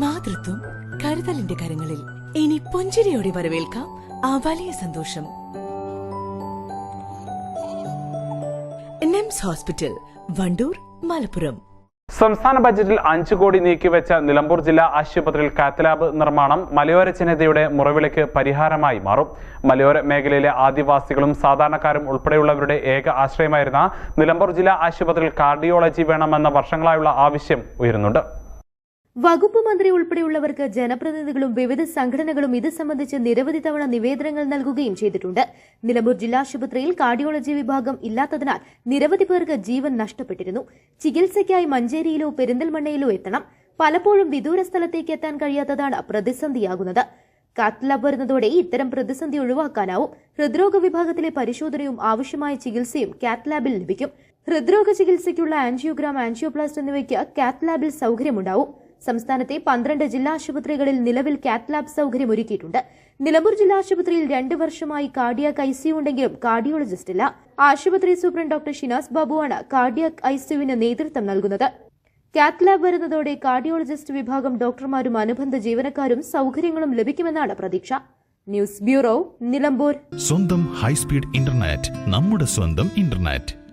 മാതൃത്വം കരുതലിന്റെ കരങ്ങളിൽ. ഇനി പുഞ്ചിരിയോടെ വരവേൽക്കാം ആ വലിയ സന്തോഷം. NIMS hospital Wandoor Malappuram. സംസ്ഥാന ബജറ്റിൽ അഞ്ചു കോടി നീക്കിവെച്ച നിലമ്പൂർ ജില്ലാ ആശുപത്രിയിൽ കാത്തലാബ് നിർമ്മാണം മലയോര ജനതയുടെ മുറവിളിക്ക് പരിഹാരമായി മാറും. മലയോര മേഖലയിലെ ആദിവാസികളും സാധാരണക്കാരും ഉൾപ്പെടെയുള്ളവരുടെ ഏക ആശ്രയമായിരുന്ന നിലമ്പൂർ ജില്ലാ ആശുപത്രിയിൽ കാർഡിയോളജി വേണമെന്ന വർഷങ്ങളായുള്ള ആവശ്യം ഉയരുന്നുണ്ട്. വകുപ്പ് മന്ത്രി ഉൾപ്പെടെയുള്ളവർക്ക് ജനപ്രതിനിധികളും വിവിധ സംഘടനകളും ഇത് സംബന്ധിച്ച് നിരവധി തവണ നിവേദനങ്ങൾ നൽകുകയും ചെയ്തിട്ടുണ്ട്. നിലമ്പൂർ ജില്ലാശുപത്രിയിൽ കാർഡിയോളജി വിഭാഗം ഇല്ലാത്തതിനാൽ നിരവധി പേർക്ക് ജീവൻ നഷ്ടപ്പെട്ടിരുന്നു. ചികിത്സയ്ക്കായി മഞ്ചേരിയിലോ പെരിന്തൽമണ്ണയിലോ എത്തണം. പലപ്പോഴും വിദൂര സ്ഥലത്തേക്ക് എത്താൻ കഴിയാത്തതാണ് പ്രതിസന്ധിയാകുന്നത്. കാത്ത് വരുന്നതോടെ ഇത്തരം പ്രതിസന്ധി ഒഴിവാക്കാനാവും. ഹൃദ്രോഗ വിഭാഗത്തിലെ പരിശോധനയും ആവശ്യമായ ചികിത്സയും കാത്ത് ലാബിൽ ലഭിക്കും. ഹൃദ്രോഗ ചികിത്സയ്ക്കുള്ള ആൻജിയോഗ്രാം ആൻജിയോപ്ലാസ്റ്റ് എന്നിവയ്ക്ക് കാത്ത് ലാബിൽ സൗകര്യമുണ്ടാവും. സംസ്ഥാനത്തെ പന്ത്രണ്ട് ജില്ലാ ആശുപത്രികളിൽ നിലവിൽ കാത്ത് ലാബ് സൌകര്യം ഒരുക്കിയിട്ടുണ്ട്. നിലമ്പൂർ ജില്ലാ ആശുപത്രിയിൽ രണ്ടു വർഷമായി കാർഡിയാക് ഐസിയു ഉണ്ടെങ്കിലും കാർഡിയോളജിസ്റ്റ് ഇല്ല. ആശുപത്രി സൂപ്രണ്ട് ഡോക്ടർ ഷിനാസ് ബാബുവാണ് കാർഡിയാക് ഐസിയുവിന് നേതൃത്വം നൽകുന്നത്. കാത്ത് ലാബ് വരുന്നതോടെ കാർഡിയോളജിസ്റ്റ് വിഭാഗം ഡോക്ടർമാരും അനുബന്ധ ജീവനക്കാരും സൌകര്യങ്ങളും ലഭിക്കുമെന്നാണ് പ്രതീക്ഷ. News bureau Nilambur. സ്വന്തം ഹൈസ്പീഡ് ഇന്റർനെറ്റ് നമ്മുടെ സ്വന്തം ഇന്റർനെറ്റ്.